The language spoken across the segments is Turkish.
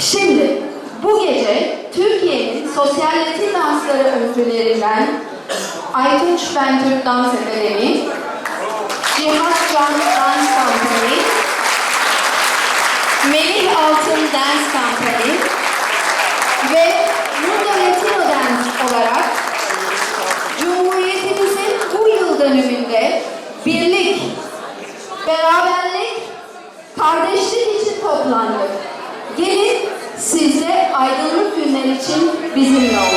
Şimdi bu gece Türkiye'nin sosyal Latin dansları öncülerinden Aytunç Ben Türk Dans Akademi, Cihat Can Dans Company, Melih Altın Dance Company ve Mundo Latino Dance olarak Cumhuriyetimizin bu yıl dönümünde birlik, için toplandık. Gelin siz aydınlık günler için bizimle olun.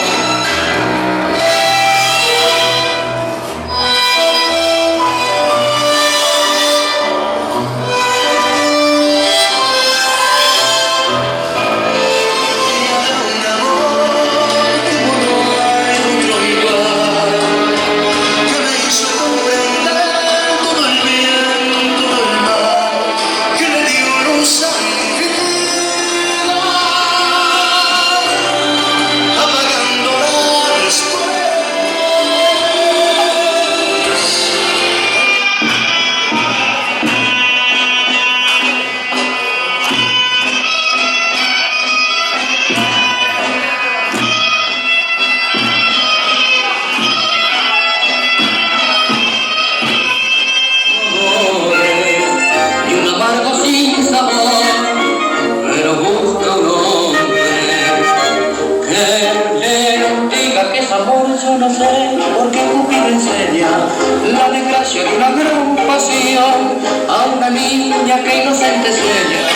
Yo no sé, porque Cupido enseña la desgracia de una gran pasión a una niña que inocente sueña.